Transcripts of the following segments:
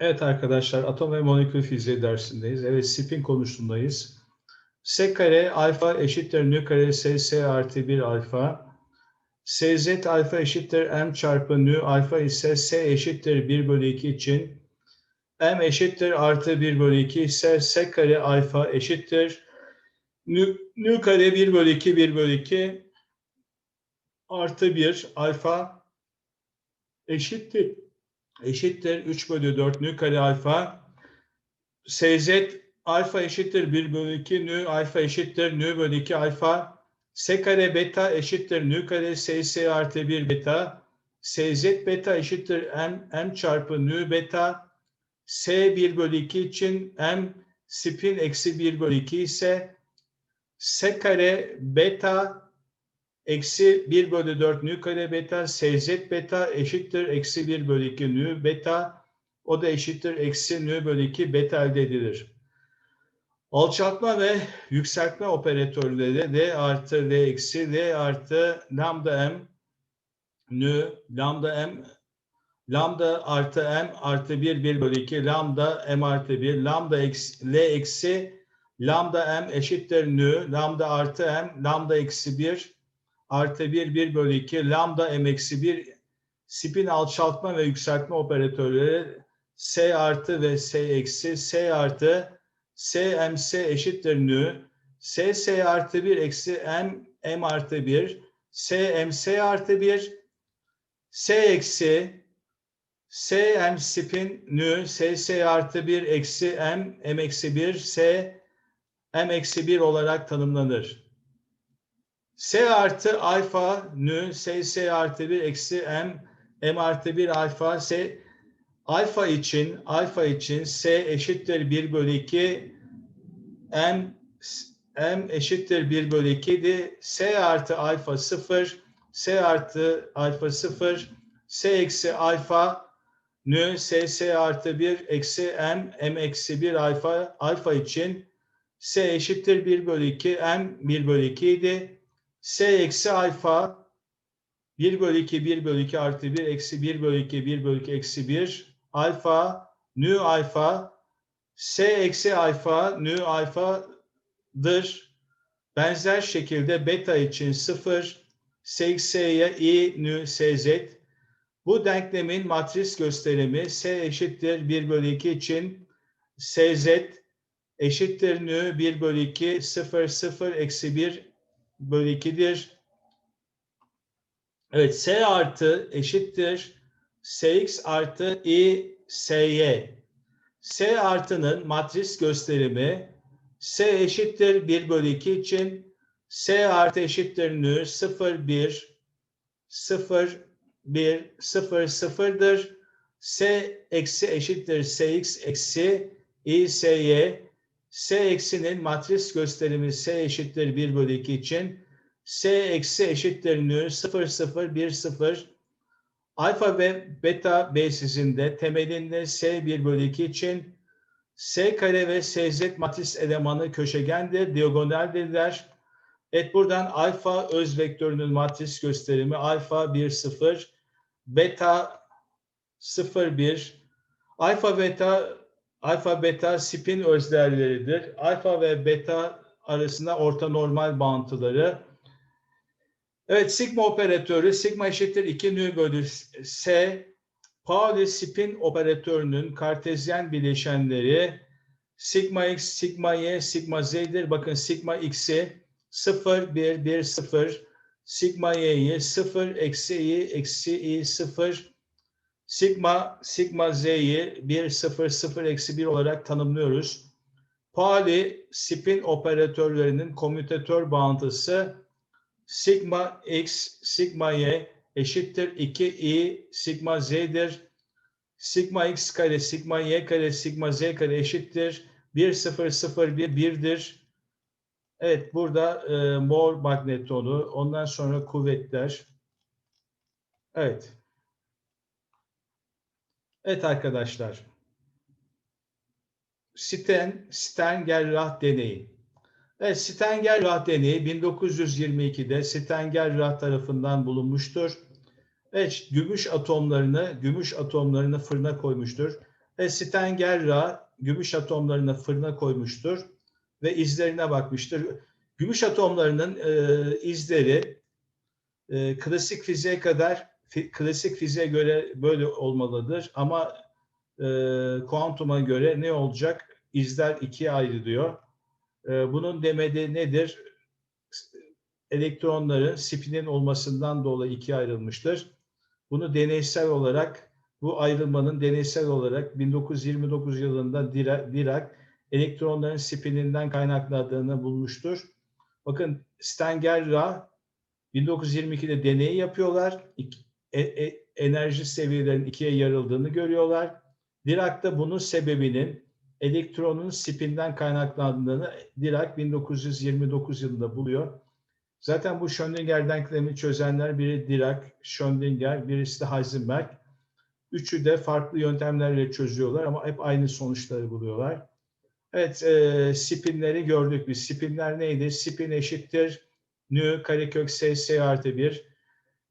Evet arkadaşlar, atom ve molekül fiziği dersindeyiz. Evet, spin konusundayız. S kare alfa eşittir nü kare S, S artı 1 alfa. Sz alfa eşittir m çarpı nü alfa ise S eşittir 1 bölü 2 için m eşittir artı 1 bölü 2 ise S kare alfa eşittir nü, nü kare 1 bölü 2 1 bölü 2 artı 1 alfa eşittir eşittir 3 bölü 4 nü kare alfa. Sz alfa eşittir 1 bölü 2 nü alfa eşittir nü bölü 2 alfa. S kare beta eşittir nü kare ss artı 1 beta. Sz beta eşittir m, m çarpı nü beta. S 1 bölü 2 için m spin eksi 1 bölü 2 ise S kare beta eksi 1 bölü 4 nü kare beta sz beta eşittir eksi 1 bölü 2 nü beta o da eşittir eksi nü bölü 2 beta elde edilir. Alçaltma ve yükseltme operatörleri d artı d eksi d artı lambda m nü lambda m lambda artı m artı 1 1 bölü 2 lambda m artı 1 lambda eksi, l eksi lambda m eşittir nü lambda artı m lambda eksi 1 artı 1 1 bölü 2 lambda m eksi 1 spin alçaltma ve yükseltme operatörleri s artı ve s eksi s artı s eşittir nü s s artı 1 eksi m m artı 1 s artı 1 s eksi s spin nü s s artı 1 eksi m m eksi 1 s m eksi 1 olarak tanımlanır. S artı alfa nü S S artı 1 eksi M M artı 1 alfa S alfa için alfa için S eşittir 1 bölü 2 M M eşittir 1 bölü 2 idi. S artı alfa 0 S artı alfa 0 S eksi alfa nü S S artı 1 eksi M M eksi 1 alfa alfa için S eşittir 1 bölü 2 M 1 bölü 2 idi. S eksi alfa 1 bölü 2 1 bölü 2 artı 1 eksi 1 bölü 2 1 bölü 2 eksi 1 alfa nü alfa S eksi alfa nü alfadır. Benzer şekilde beta için 0 S eksi'ye i nü sz. Bu denklemin matris gösterimi S eşittir 1 bölü 2 için sz eşittir nü 1 bölü 2 0 0 eksi 1 bölü 2'dir. Evet S artı eşittir Sx artı i sy. S artının matris gösterimi S eşittir 1 bölü 2 için S artı eşittir nü 0 1 0 1 0 0'dır. S eksi eşittir Sx eksi i sy S eksinin matris gösterimi S eşittir 1 bölü 2 için S eksi eşittir nü 0 0 1 0 alfa ve beta basisinde temelinde S 1 bölü 2 için S kare ve SZ matris elemanı köşegendir, diagonaldirler. Evet buradan alfa öz vektörünün matris gösterimi alfa 1 0 beta 0 1 alfa beta alfa beta spin özderleridir. Alfa ve beta arasında orta normal bağıntıları. Evet sigma operatörü sigma eşittir 2 nü bölü s. Pauli spin operatörünün kartezyen bileşenleri sigma x, sigma y, sigma z'dir. Bakın sigma x'i 0, 1, 1, 0. Sigma y'yi 0, eksi i, eksi i, 0 sigma sigma z'yi 1 0 0 eksi 1 olarak tanımlıyoruz. Pauli spin operatörlerinin komütatör bağıntısı sigma x sigma y eşittir 2 i sigma z'dir. Sigma x kare sigma y kare sigma z kare eşittir 1 0 0 1 1'dir. Evet burada e, mol magnetonu ondan sonra kuvvetler. Evet. Evet arkadaşlar. Sten, Stengerrah deneyi. Evet, Stengerrah deneyi 1922'de Stengerrah tarafından bulunmuştur. Evet, gümüş atomlarını, gümüş atomlarını fırına koymuştur. Ve Stengerra gümüş atomlarını fırına koymuştur ve izlerine bakmıştır. Gümüş atomlarının e, izleri e, klasik fiziğe kadar klasik fiziğe göre böyle olmalıdır ama e, kuantuma göre ne olacak? İzler ikiye ayrılıyor. E, bunun demedi nedir? Elektronların spinin olmasından dolayı ikiye ayrılmıştır. Bunu deneysel olarak bu ayrılmanın deneysel olarak 1929 yılında Dirac elektronların spininden kaynaklandığını bulmuştur. Bakın Stengerra 1922'de deneyi yapıyorlar. E, e, enerji seviyelerinin ikiye yarıldığını görüyorlar. Dirac da bunun sebebinin elektronun spinden kaynaklandığını Dirac 1929 yılında buluyor. Zaten bu Schrödinger denklemi çözenler biri Dirac, Schrödinger, birisi de Heisenberg. Üçü de farklı yöntemlerle çözüyorlar ama hep aynı sonuçları buluyorlar. Evet, e, spinleri gördük biz. Spinler neydi? Spin eşittir nü karekök ss artı 1.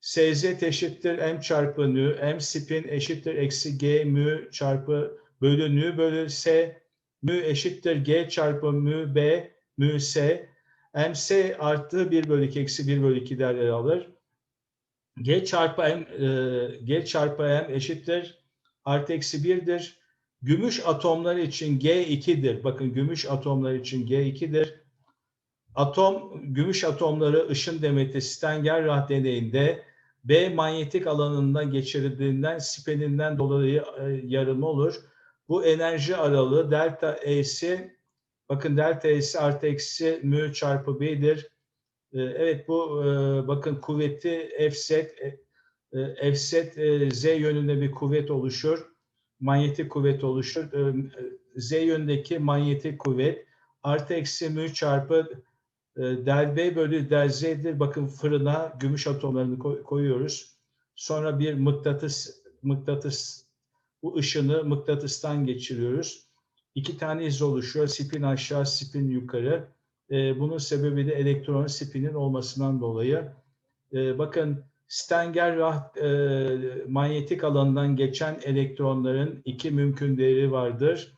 sz eşittir m çarpı nü. m spin eşittir eksi g mü çarpı bölü nü bölü s. Mü eşittir g çarpı mü b mü s. ms artı 1 bölü 2 eksi 1 bölü 2 değerleri alır. g çarpı m, e, g çarpı m eşittir artı eksi 1'dir. Gümüş atomları için G2'dir. Bakın gümüş atomları için G2'dir. Atom, gümüş atomları ışın demeti Stenger-Rah deneyinde B manyetik alanından geçirildiğinden spininden dolayı e, yarılma olur. Bu enerji aralığı delta E'si bakın delta E'si artı eksi mü çarpı B'dir. E, evet bu e, bakın kuvveti F set F set Z yönünde bir kuvvet oluşur manyetik kuvvet oluşur. Z yönündeki manyetik kuvvet artı eksi mü çarpı e, del B bölü del Z'dir. Bakın fırına gümüş atomlarını koyuyoruz. Sonra bir mıknatıs, mıknatıs bu ışını mıknatıstan geçiriyoruz. İki tane iz oluşuyor. Spin aşağı, spin yukarı. Ee, bunun sebebi de elektron spinin olmasından dolayı. Ee, bakın Stenger e, manyetik alandan geçen elektronların iki mümkün değeri vardır.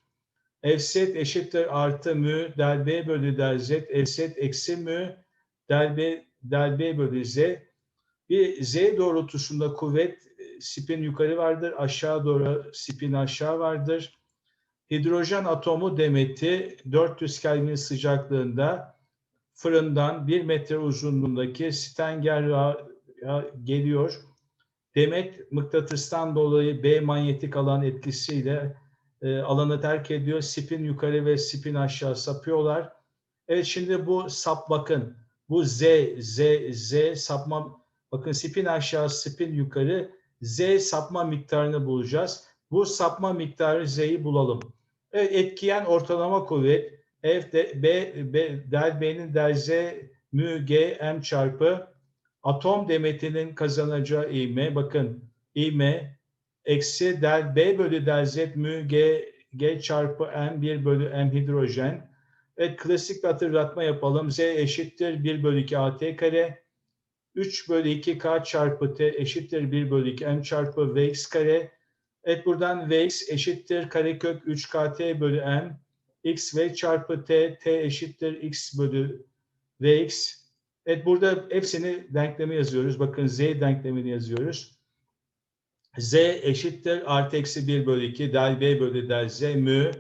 Fset eşittir artı mü del B bölü del Z, Fset eksi mü del B, del B bölü Z. Bir Z doğrultusunda kuvvet e, spin yukarı vardır, aşağı doğru spin aşağı vardır. Hidrojen atomu demeti 400 Kelvin sıcaklığında fırından 1 metre uzunluğundaki Stenger geliyor. Demet mıknatıstan dolayı B manyetik alan etkisiyle e, alanı terk ediyor. Spin yukarı ve spin aşağı sapıyorlar. Evet şimdi bu sap bakın. Bu Z, Z, Z sapma bakın spin aşağı, spin yukarı Z sapma miktarını bulacağız. Bu sapma miktarı Z'yi bulalım. Evet etkiyen ortalama kuvvet F de, B, B del B'nin del Z mü G M çarpı atom demetinin kazanacağı ivme bakın ivme eksi del B bölü del Z mü G, G çarpı M 1 bölü M hidrojen. Evet klasik bir hatırlatma yapalım. Z eşittir 1 bölü 2 AT kare. 3 bölü 2 K çarpı T eşittir 1 bölü 2 M çarpı Vx kare. Evet buradan Vx eşittir karekök 3 KT bölü M. X V çarpı T, T eşittir X bölü Vx. Evet burada hepsini denklemi yazıyoruz. Bakın z denklemini yazıyoruz. Z eşittir artı eksi 1 bölü 2 del b bölü del z mü?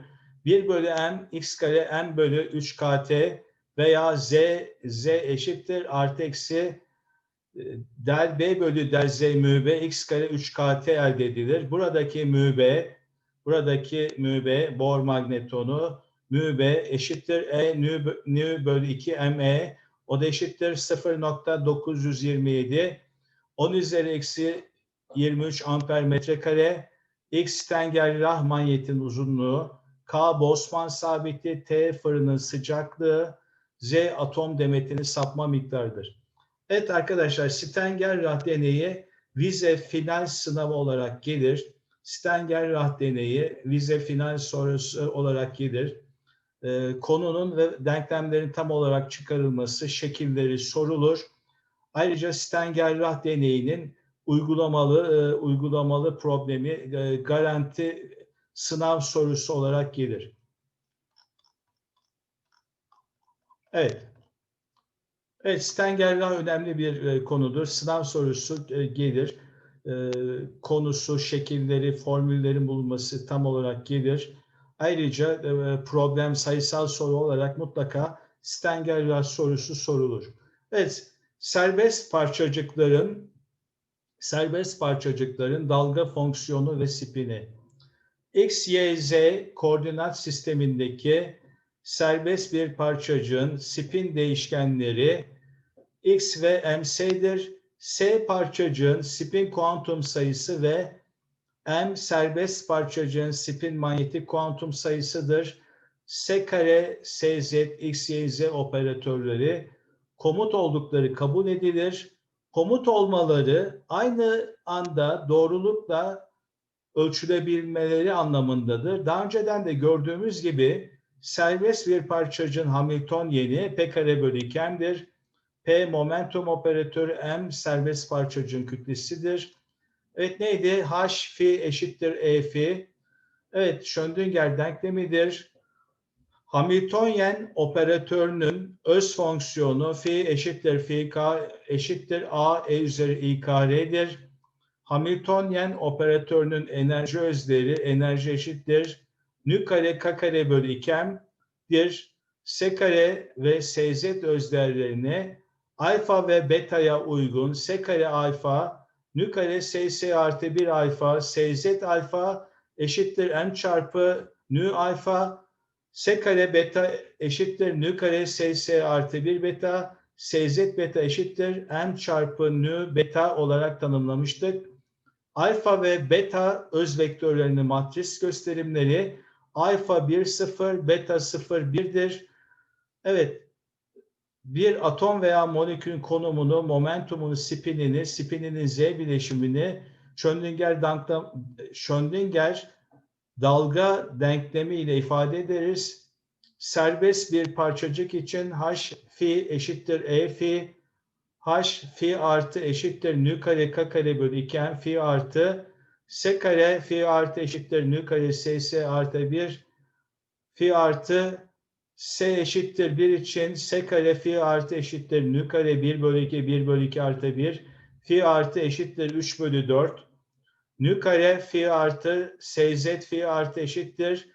1 bölü m x kare m bölü 3 kt veya z z eşittir artı eksi e, del b bölü del z mü b x kare 3 kt elde edilir. Buradaki mü b buradaki mü b Bohr magnetonu. Mü b eşittir e nü, bölü 2 me o da eşittir 0.927 10 üzeri eksi 23 amper metrekare X tengerrah manyetin uzunluğu K Bosman sabiti T fırının sıcaklığı Z atom demetinin sapma miktarıdır. Evet arkadaşlar Stenger-Rah deneyi vize final sınavı olarak gelir. Stenger-Rah deneyi vize final sorusu olarak gelir e, konunun ve denklemlerin tam olarak çıkarılması, şekilleri sorulur. Ayrıca Stenger-Rah deneyinin uygulamalı e, uygulamalı problemi e, garanti sınav sorusu olarak gelir. Evet. Evet, Stenger'den önemli bir e, konudur. Sınav sorusu e, gelir. E, konusu, şekilleri, formüllerin bulunması tam olarak gelir. Ayrıca e, problem sayısal soru olarak mutlaka Stenger sorusu sorulur. Evet, serbest parçacıkların serbest parçacıkların dalga fonksiyonu ve spini. X, Y, Z koordinat sistemindeki serbest bir parçacığın spin değişkenleri X ve MS'dir. S parçacığın spin kuantum sayısı ve M serbest parçacığın spin manyetik kuantum sayısıdır. S kare, SZ, X, Y, Z operatörleri komut oldukları kabul edilir. Komut olmaları aynı anda doğrulukla ölçülebilmeleri anlamındadır. Daha önceden de gördüğümüz gibi serbest bir parçacığın Hamilton yeni P kare bölü 2'dir. P momentum operatörü M serbest parçacığın kütlesidir. Evet neydi? H fi eşittir E fi. Evet Schrödinger denklemidir. Hamiltonyen operatörünün öz fonksiyonu fi eşittir fi k eşittir a e üzeri i karedir. Hamiltonyen operatörünün enerji özleri enerji eşittir nü kare k kare bölü 2m'dir. S kare ve sz özderlerini alfa ve beta'ya uygun s kare alfa nü kare ss artı 1 alfa sz alfa eşittir m çarpı nü alfa S kare beta eşittir nü kare ss artı 1 beta sz beta eşittir m çarpı nü beta olarak tanımlamıştık. Alfa ve beta öz vektörlerinin matris gösterimleri alfa 1 0 beta 0 1'dir. Evet bir atom veya molekülün konumunu, momentumunu, spinini, spininin z bileşimini Schrödinger, Schrödinger dalga denklemi ile ifade ederiz. Serbest bir parçacık için h fi eşittir e fi, h fi artı eşittir nü kare k kare bölü 2 m fi artı s kare fi artı eşittir nü kare s s artı 1 fi artı s eşittir 1 için s kare fi artı eşittir nü kare 1 bölü 2 1 bölü 2 artı 1 fi artı eşittir 3 bölü 4 nü kare fi artı sz fi artı eşittir.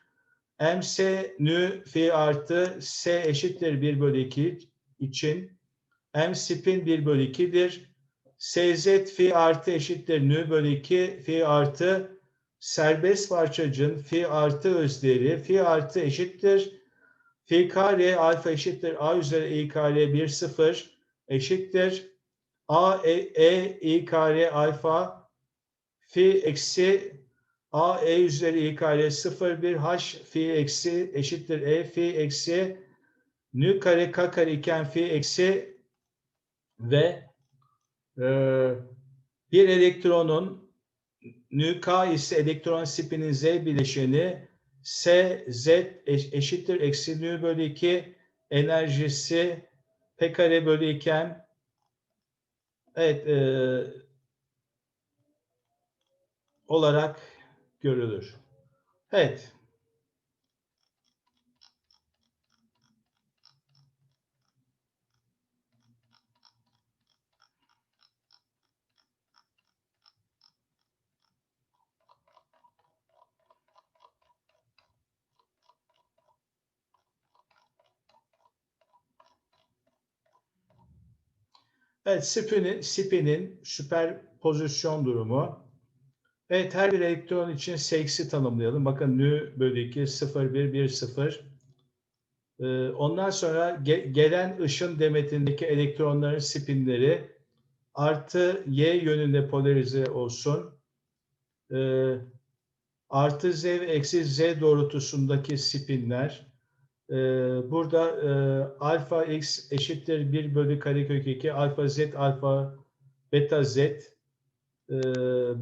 Ms nü fi artı s eşittir 1 bölü 2 için. M spin 1 bölü 2'dir. sz fi artı eşittir nü bölü 2 fi artı serbest parçacığın fi artı özleri fi artı eşittir. Fi kare alfa eşittir. A üzeri i kare 1 0 eşittir. A e, e i kare alfa fi eksi a e üzeri i kare 0 1 h fi eksi eşittir e fi eksi nü kare k kare iken fi eksi ve e, bir elektronun nü k ise elektron spinin z bileşeni s z eşittir eksi nü bölü 2 enerjisi p kare bölü iken evet e, olarak görülür. Evet. Evet, spinin, spinin süperpozisyon durumu Evet her bir elektron için seksi tanımlayalım. Bakın nü bölü 2 0 1 1 0. Ee, ondan sonra ge gelen ışın demetindeki elektronların spinleri artı y yönünde polarize olsun. Ee, artı z ve eksi z doğrultusundaki spinler. Ee, burada e, alfa x eşittir 1 bölü karekök 2 alfa z alfa beta z e,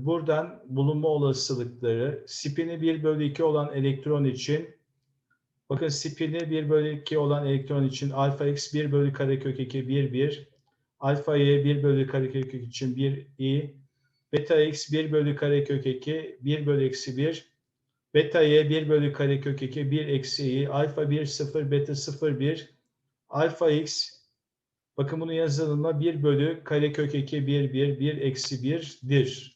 buradan bulunma olasılıkları spini 1 bölü 2 olan elektron için bakın spini 1 bölü 2 olan elektron için alfa x 1 bölü karekök 2 1 1 alfa y 1 bölü karekök 2 için 1 i. Beta x 1 bölü karekök 2 1 bölü eksi 1 beta y 1 bölü karekök 2 1 eksi i. Alfa 1 0 beta 0 1 alfa x bakın bunu yazılımla 1 bölü karekök 2 1 1 1 eksi 1'dir.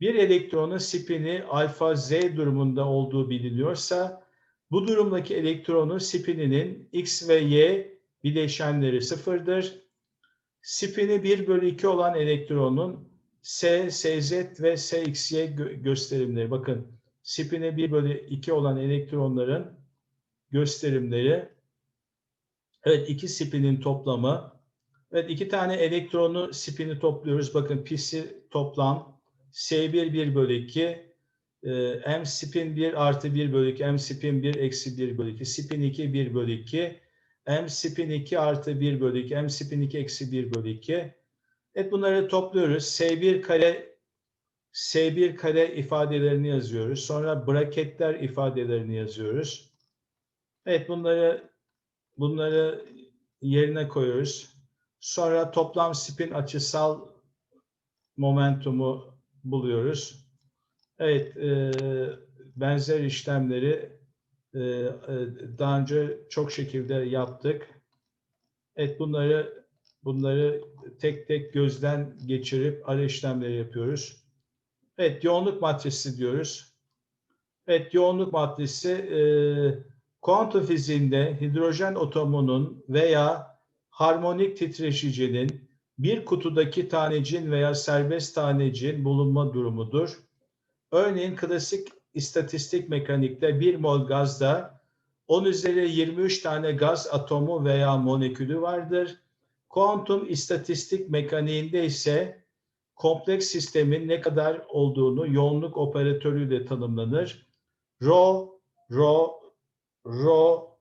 Bir elektronun spini alfa z durumunda olduğu biliniyorsa bu durumdaki elektronun spininin x ve y bileşenleri sıfırdır. Spini 1 bölü 2 olan elektronun S, Sz ve Sxy gö- gösterimleri. Bakın spini 1 bölü 2 olan elektronların gösterimleri. Evet iki spinin toplamı. Evet iki tane elektronu spini topluyoruz. Bakın pisi toplam S1 1 bölü 2 e, M spin 1 artı 1 bölü 2 M spin 1 eksi 1 bölü 2 spin 2 1 bölü 2 M spin 2 artı 1 bölü 2 M spin 2 eksi 1 bölü 2 Evet bunları topluyoruz. S1 kare S1 kare ifadelerini yazıyoruz. Sonra braketler ifadelerini yazıyoruz. Evet bunları bunları yerine koyuyoruz. Sonra toplam spin açısal momentumu buluyoruz. Evet, e, benzer işlemleri e, e, daha önce çok şekilde yaptık. Evet bunları bunları tek tek gözden geçirip ara işlemleri yapıyoruz. Evet yoğunluk matrisi diyoruz. Evet yoğunluk matrisi e, kuantum fiziğinde hidrojen atomunun veya harmonik titreşicinin bir kutudaki tanecin veya serbest tanecin bulunma durumudur. Örneğin klasik istatistik mekanikte 1 mol gazda 10 üzeri 23 tane gaz atomu veya molekülü vardır. Kuantum istatistik mekaniğinde ise kompleks sistemin ne kadar olduğunu yoğunluk operatörüyle tanımlanır. Rho, rho, rho,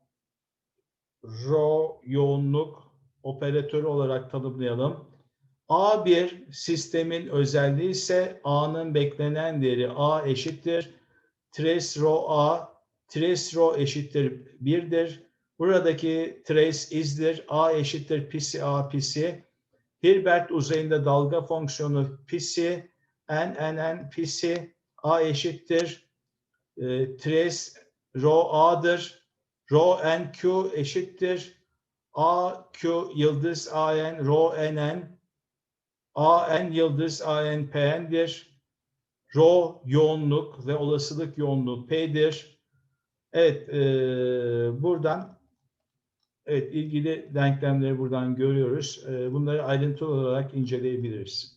rho yoğunluk operatörü olarak tanımlayalım. A1 sistemin özelliği ise A'nın beklenen değeri A eşittir. Trace rho A, trace rho eşittir 1'dir. Buradaki trace izdir. A eşittir psi A psi. Hilbert uzayında dalga fonksiyonu psi, n n n psi, A eşittir. E, trace rho A'dır. Rho n q eşittir. A q yıldız A n rho n n A n yıldız A n p n'dir. Rho yoğunluk ve olasılık yoğunluğu P'dir. Evet, e, buradan evet ilgili denklemleri buradan görüyoruz. E, bunları ayrıntılı olarak inceleyebiliriz.